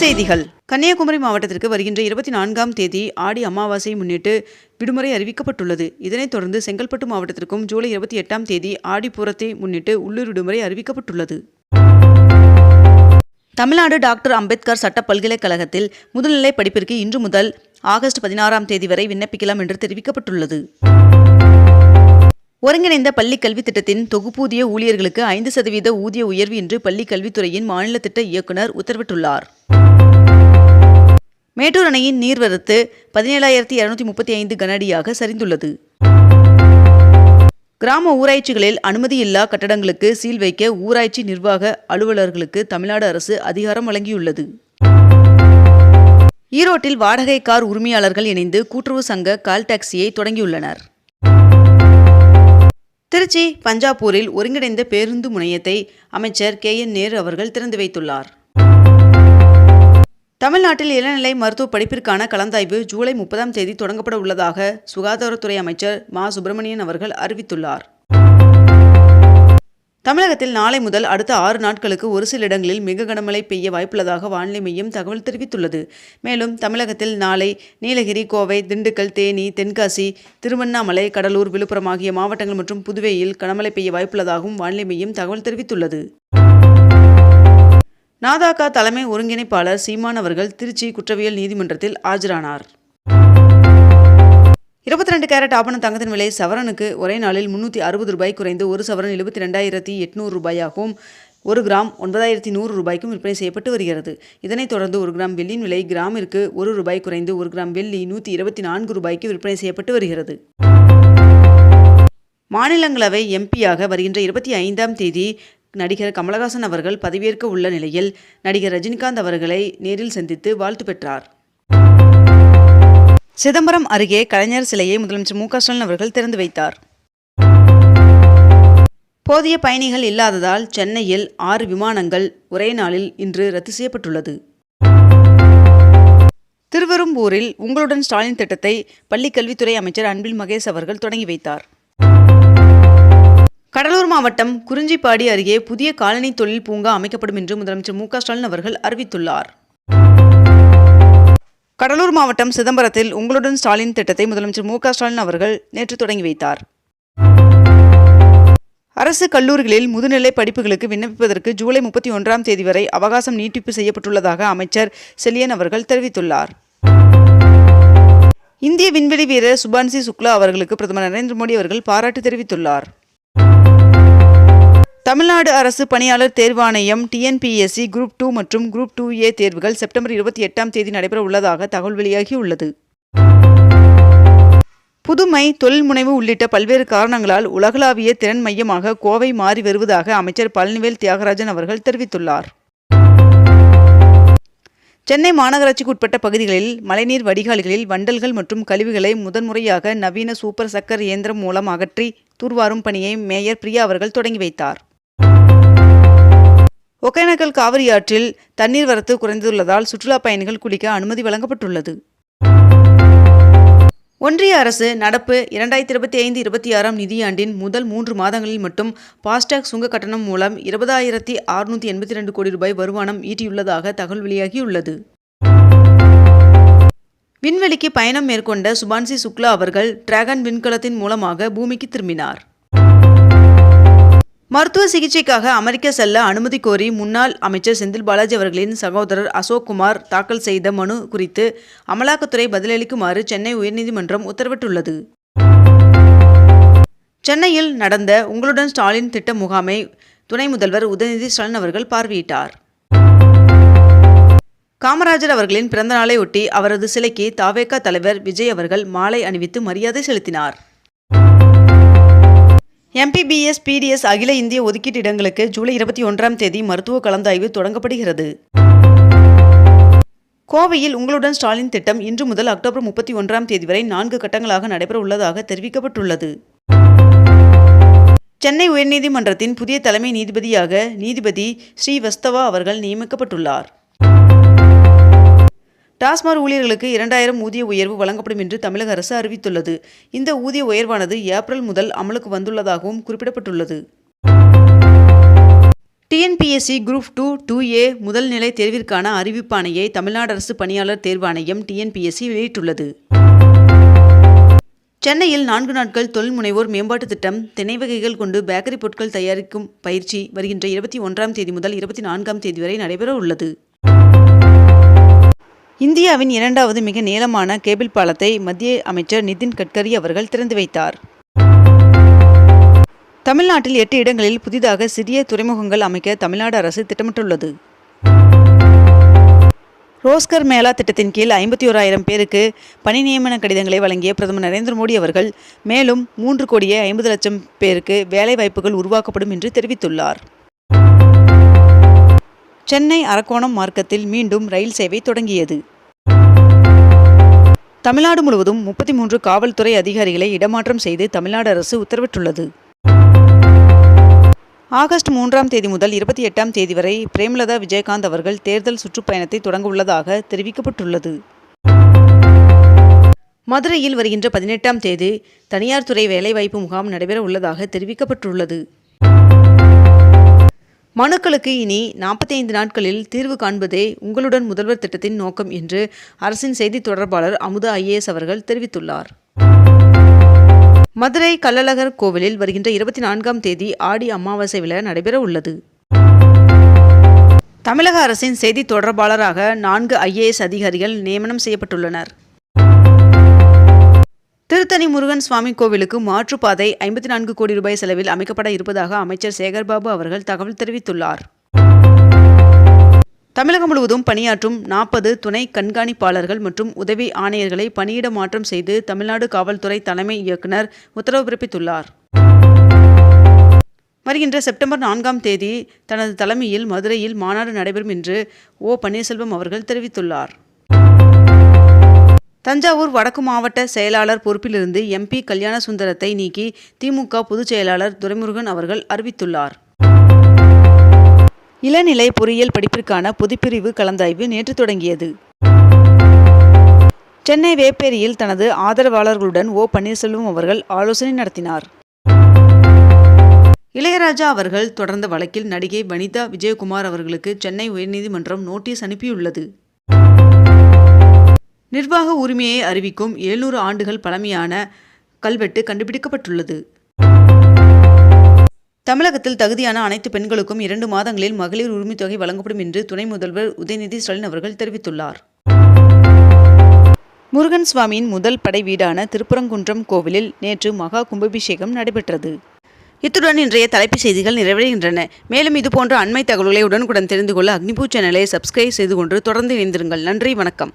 செய்திகள். கன்னியாகுமரி மாவட்டத்திற்கு வருகின்ற இருபத்தி நான்காம் தேதி ஆடி அமாவாசையை முன்னிட்டு விடுமுறை அறிவிக்கப்பட்டுள்ளது. இதனைத் தொடர்ந்து செங்கல்பட்டு மாவட்டத்திற்கும் ஜூலை இருபத்தி எட்டாம் தேதி ஆடி பூரத்தை முன்னிட்டு உள்ளூர் விடுமுறை அறிவிக்கப்பட்டுள்ளது. தமிழ்நாடு டாக்டர் அம்பேத்கர் சட்ட பல்கலைக்கழகத்தில் முதுநிலை படிப்பிற்கு இன்று முதல் ஆகஸ்ட் பதினாறாம் தேதி வரை விண்ணப்பிக்கலாம் என்று தெரிவிக்கப்பட்டுள்ளது. ஒருங்கிணைந்த பள்ளி கல்வி திட்டத்தின் தொகுப்பூதிய ஊழியர்களுக்கு ஐந்து சதவீத ஊதிய உயர்வு என்று பள்ளி கல்வித்துறையின் மாநில திட்ட இயக்குநர் உத்தரவிட்டுள்ளார். மேட்டூர் அணையின் நீர்வரத்து பதினேழாயிரத்தி இருநூத்தி முப்பத்தி ஐந்து கனஅடியாக சரிந்துள்ளது. கிராம ஊராட்சிகளில் அனுமதியில்லா கட்டடங்களுக்கு சீல் வைக்க ஊராட்சி நிர்வாக அலுவலர்களுக்கு தமிழ்நாடு அரசு அதிகாரம் வழங்கியுள்ளது. ஈரோட்டில் வாடகை கார் உரிமையாளர்கள் இணைந்து கூட்டுறவு சங்க கால் டாக்ஸியை தொடங்கியுள்ளனர். திருச்சி பஞ்சாப்பூரில் ஒருங்கிணைந்த பேருந்து முனையத்தை அமைச்சர் கே என் நேரு அவர்கள் திறந்து வைத்துள்ளார். தமிழ்நாட்டில் இளநிலை மருத்துவ படிப்பிற்கான கலந்தாய்வு ஜூலை முப்பதாம் தேதி தொடங்கப்பட உள்ளதாக சுகாதாரத்துறை அமைச்சர் மா. சுப்பிரமணியன் அவர்கள் அறிவித்துள்ளார். தமிழகத்தில் நாளை முதல் அடுத்த ஆறு நாட்களுக்கு ஒரு சில இடங்களில் மிக கனமழை பெய்ய வாய்ப்புள்ளதாக வானிலை மையம் தகவல் தெரிவித்துள்ளது. மேலும் தமிழகத்தில் நாளை நீலகிரி கோவை திண்டுக்கல் தேனி தென்காசி திருவண்ணாமலை கடலூர் விழுப்புரம் ஆகிய மாவட்டங்கள் மற்றும் புதுவையில் கனமழை பெய்ய வாய்ப்புள்ளதாகவும் வானிலை மையம் தகவல் தெரிவித்துள்ளது. நாதாகா தலைமை ஒருங்கிணைப்பாளர் சீமான் அவர்கள் திருச்சி குற்றவியல் நீதிமன்றத்தில் ஆஜரானார். இருபத்தி ரெண்டு கேரட் ஆபண தங்கத்தின் விலை சவரனுக்கு ஒரே நாளில் முன்னூற்றி அறுபது ரூபாய் குறைந்து ஒரு சவரன் எழுபத்தி ரெண்டாயிரத்தி எட்நூறு ரூபாயாகவும் ஒரு கிராம் ஒன்பதாயிரத்தி நூறு ரூபாய்க்கும் விற்பனை செய்யப்பட்டு வருகிறது. இதனைத் தொடர்ந்து ஒரு கிராம் வெள்ளியின் விலை கிராமிற்கு ஒரு ரூபாய் குறைந்து ஒரு கிராம் வெள்ளி நூற்றி இருபத்தி நான்கு ரூபாய்க்கு விற்பனை செய்யப்பட்டு வருகிறது. மாநிலங்களவை எம்பியாக வருகின்ற இருபத்தி ஐந்தாம் தேதி நடிகர் கமலஹாசன் அவர்கள் பதவியேற்க உள்ள நிலையில் நடிகர் ரஜினிகாந்த் அவர்களை நேரில் சந்தித்து வாழ்த்து பெற்றார். சிதம்பரம் அருகே கலைஞர் சிலையை முதலமைச்சர் மு ஸ்டாலின் அவர்கள் திறந்து வைத்தார். போதிய பயணிகள் இல்லாததால் சென்னையில் ஆறு விமானங்கள் ஒரே நாளில் இன்று ரத்து செய்யப்பட்டுள்ளது. திருவெரும்பூரில் உங்களுடன் ஸ்டாலின் திட்டத்தை பள்ளிக் கல்வித்துறை அமைச்சர் அன்பில் மகேஷ் அவர்கள் தொடங்கி வைத்தார். கடலூர் மாவட்டம் குறிஞ்சிப்பாடி அருகே புதிய காலனி தொழில் பூங்கா அமைக்கப்படும் என்று முதலமைச்சர் மு ஸ்டாலின் அவர்கள் அறிவித்துள்ளார். கடலூர் மாவட்டம் சிதம்பரத்தில் உங்களுடன் ஸ்டாலின் திட்டத்தை முதலமைச்சர் மு ஸ்டாலின் அவர்கள் நேற்று தொடங்கி வைத்தார். அரசு கல்லூரிகளில் முதுநிலை படிப்புகளுக்கு விண்ணப்பிப்பதற்கு ஜூலை முப்பத்தி ஒன்றாம் தேதி வரை அவகாசம் நீட்டிப்பு செய்யப்பட்டுள்ளதாக அமைச்சர் செலியன் அவர்கள் தெரிவித்துள்ளார். இந்திய விண்வெளி வீரர் சுபான்சி சுக்லா அவர்களுக்கு பிரதமர் நரேந்திர மோடி அவர்கள் பாராட்டு தெரிவித்துள்ளார். தமிழ்நாடு அரசு பணியாளர் தேர்வாணையம் டிஎன்பிஎஸ்சி குரூப் டூ மற்றும் குரூப் டூ ஏ தேர்வுகள் செப்டம்பர் இருபத்தி எட்டாம் தேதி நடைபெற உள்ளதாக தகவல் வெளியாகியுள்ளது. புதுமை தொழில் முனைவு உள்ளிட்ட பல்வேறு காரணங்களால் உலகளாவிய திறன் மையமாக கோவை மாறி வருவதாக அமைச்சர் பழனிவேல் தியாகராஜன் அவர்கள் தெரிவித்துள்ளார். சென்னை மாநகராட்சிக்கு உட்பட்ட பகுதிகளில் மழைநீர் வடிகால்களில் வண்டல்கள் மற்றும் கழிவுகளை முதன்முறையாக நவீன சூப்பர் சக்கர் இயந்திரம் மூலம் அகற்றி தூர்வாரும் பணியை மேயர் பிரியா அவர்கள் தொடங்கி வைத்தார். ஒகேனக்கல் காவிரி ஆற்றில் தண்ணீர் வரத்து குறைந்துள்ளதால் சுற்றுலா பயணிகள் குளிக்க அனுமதி வழங்கப்பட்டுள்ளது. ஒன்றிய அரசு நடப்பு இரண்டாயிரத்தி இருபத்தி ஐந்து இருபத்தி ஆறாம் நிதியாண்டின் முதல் மூன்று மாதங்களில் மட்டும் பாஸ்டாக் சுங்க கட்டணம் மூலம் இருபதாயிரத்தி அறுநூற்றி எண்பத்தி ரெண்டு கோடி ரூபாய் வருமானம் ஈட்டியுள்ளதாக தகவல் வெளியாகியுள்ளது. விண்வெளிக்கு பயணம் மேற்கொண்ட சுபான்சி சுக்லா அவர்கள் டிராகன் விண்கலத்தின் மூலமாக பூமிக்கு திரும்பினார். மருத்துவ சிகிச்சைக்காக அமெரிக்கா செல்ல அனுமதி கோரி முன்னாள் அமைச்சர் செந்தில் பாலாஜி அவர்களின் சகோதரர் அசோக் குமார் தாக்கல் செய்த மனு குறித்து அமலாக்கத்துறை பதிலளிக்குமாறு சென்னை உயர்நீதிமன்றம் உத்தரவிட்டுள்ளது. சென்னையில் நடந்த உங்களுடன் ஸ்டாலின் திட்ட முகாமை துணை முதல்வர் உதயநிதி ஸ்டாலின் அவர்கள் பார்வையிட்டார். காமராஜர் அவர்களின் பிறந்த நாளையொட்டி அவரது சிலைக்கு தாவேக்கா தலைவர் விஜய் அவர்கள் மாலை அணிவித்து மரியாதை செலுத்தினார். எம்பிபிஎஸ் பிடிஎஸ் அகில இந்திய ஒதுக்கீட்டு இடங்களுக்கு ஜூலை இருபத்தி ஒன்றாம் தேதி மருத்துவ கலந்தாய்வு தொடங்கப்படுகிறது. கோவையில் உங்களுடன் ஸ்டாலின் திட்டம் இன்று முதல் அக்டோபர் முப்பத்தி ஒன்றாம் தேதி வரை நான்கு கட்டங்களாக நடைபெற உள்ளதாக தெரிவிக்கப்பட்டுள்ளது. சென்னை உயர்நீதிமன்றத்தின் புதிய தலைமை நீதிபதியாக நீதிபதி ஸ்ரீவஸ்தவா அவர்கள் நியமிக்கப்பட்டுள்ளார். டாஸ்மாக் ஊழியர்களுக்கு இரண்டாயிரம் ஊதிய உயர்வு வழங்கப்படும் என்று தமிழக அரசு அறிவித்துள்ளது. இந்த ஊதிய உயர்வானது ஏப்ரல் முதல் அமலுக்கு வந்துள்ளதாகவும் குறிப்பிடப்பட்டுள்ளது. TNPSC group two two A முதல் நிலை தேர்விற்கான அறிவிப்பாணையை தமிழ்நாடு அரசு பணியாளர் தேர்வாணையம் டிஎன்பிஎஸ்சி வெளியிட்டுள்ளது. சென்னையில் நான்கு நாட்கள் தொழில் முனைவோர் மேம்பாட்டுத் திட்டம் திணை வகைகள் கொண்டு பேக்கரி பொருட்கள் தயாரிக்கும் பயிற்சி வருகின்ற இருபத்தி ஒன்றாம் தேதி முதல் இருபத்தி நான்காம் தேதி வரை நடைபெற உள்ளது இந்தியாவின் இரண்டாவது மிக நீளமான கேபிள் பாலத்தை மத்திய அமைச்சர் நிதின் கட்கரி அவர்கள் திறந்து வைத்தார். தமிழ்நாட்டில் எட்டு இடங்களில் புதிதாக சிறிய துறைமுகங்கள் அமைக்க தமிழ்நாடு அரசு திட்டமிட்டுள்ளது. ரோஸ்கர் மேளா திட்டத்தின் கீழ் ஐம்பத்தி ஓராயிரம் பேருக்கு பணி நியமன கடிதங்களை வழங்கிய பிரதமர் நரேந்திர மோடி அவர்கள் மேலும் மூன்று கோடியே ஐம்பது லட்சம் பேருக்கு வேலை வாய்ப்புகள் உருவாக்கப்படும் என்று தெரிவித்துள்ளார். சென்னை அரக்கோணம் மார்க்கத்தில் மீண்டும் ரயில் சேவை தொடங்கியது. தமிழ்நாடு முழுவதும் முப்பத்தி மூன்று காவல்துறை அதிகாரிகளை இடமாற்றம் செய்து தமிழ்நாடு அரசு உத்தரவிட்டுள்ளது. ஆகஸ்ட் மூன்றாம் தேதி முதல் இருபத்தி எட்டாம் தேதி வரை பிரேமலதா விஜயகாந்த் அவர்கள் தேர்தல் சுற்றுப்பயணத்தை தொடங்க உள்ளதாக தெரிவிக்கப்பட்டுள்ளது. மதுரையில் வருகின்ற பதினெட்டாம் தேதி தனியார் துறை வேலைவாய்ப்பு முகாம் நடைபெற உள்ளதாக தெரிவிக்கப்பட்டுள்ளது. மனுக்களுக்கு இனி நாற்பத்தைந்து நாட்களில் தீர்வு காண்பதே உங்களுடன் முதல்வர் திட்டத்தின் நோக்கம் என்று அரசின் செய்தி தொடர்பாளர் அமுதா ஐஏஎஸ் அவர்கள் தெரிவித்துள்ளார். மதுரை கள்ளழகர் கோவிலில் வருகின்ற இருபத்தி நான்காம் தேதி ஆடி அமாவாசை விழா நடைபெற உள்ளது. தமிழக அரசின் செய்தி தொடர்பாளராக நான்கு ஐஏஎஸ் அதிகாரிகள் நியமனம் செய்யப்பட்டுள்ளனர். திருத்தணி முருகன் சுவாமி கோவிலுக்கு மாற்றுப்பாதை ஐம்பத்தி நான்கு கோடி ரூபாய் செலவில் அமைக்கப்பட இருப்பதாக அமைச்சர் சேகர்பாபு அவர்கள் தகவல் தெரிவித்துள்ளார். தமிழகம் முழுவதும் பணியாற்றும் நாற்பது துணை கண்காணிப்பாளர்கள் மற்றும் உதவி ஆணையர்களை பணியிட மாற்றம் செய்து தமிழ்நாடு காவல்துறை தலைமை இயக்குனர் உத்தரவு பிறப்பித்துள்ளார். வருகின்ற செப்டம்பர் நான்காம் தேதி தனது தலைமையில் மதுரையில் மாநாடு நடைபெறும் என்று ஓ பன்னீர்செல்வம் அவர்கள் தெரிவித்துள்ளார். தஞ்சாவூர் வடக்கு மாவட்ட செயலாளர் பொறுப்பிலிருந்து எம்பி கல்யாண சுந்தரத்தை நீக்கி திமுக பொதுச் செயலாளர் துரைமுருகன் அவர்கள் அறிவித்துள்ளார். இளநிலை பொறியியல் படிப்பிற்கான பொதுப்பிரிவு கலந்தாய்வு நேற்று தொடங்கியது. சென்னை வேப்பேரியில் தனது ஆதரவாளர்களுடன் ஓ பன்னீர்செல்வம் அவர்கள் ஆலோசனை நடத்தினார். இளையராஜா அவர்கள் தொடர்ந்த வழக்கில் நடிகை வனிதா விஜயகுமார் அவர்களுக்கு சென்னை உயர்நீதிமன்றம் நோட்டீஸ் அனுப்பியுள்ளது. நிர்வாக உரிமையை அறிவிக்கும் எழுநூறு ஆண்டுகள் பழமையான கல்வெட்டு கண்டுபிடிக்கப்பட்டுள்ளது. தமிழகத்தில் தகுதியான அனைத்து பெண்களுக்கும் இரண்டு மாதங்களில் மகளிர் உரிமைத்தொகை வழங்கப்படும் என்று துணை முதல்வர் உதயநிதி ஸ்டாலின் அவர்கள் தெரிவித்துள்ளார். முருகன் சுவாமியின் முதல் படை வீடான திருப்பரங்குன்றம் கோவிலில் நேற்று மகா கும்பாபிஷேகம் நடைபெற்றது. இத்துடன் இன்றைய தலைப்புச் செய்திகள் நிறைவடைகின்றன. மேலும் இதுபோன்ற அண்மை தகவல்களை உடனுக்குடன் தெரிந்து கொள்ள அக்னிபூ சேனலை சப்ஸ்கிரைப் செய்து கொண்டு தொடர்ந்து இணைந்திருங்கள். நன்றி வணக்கம்.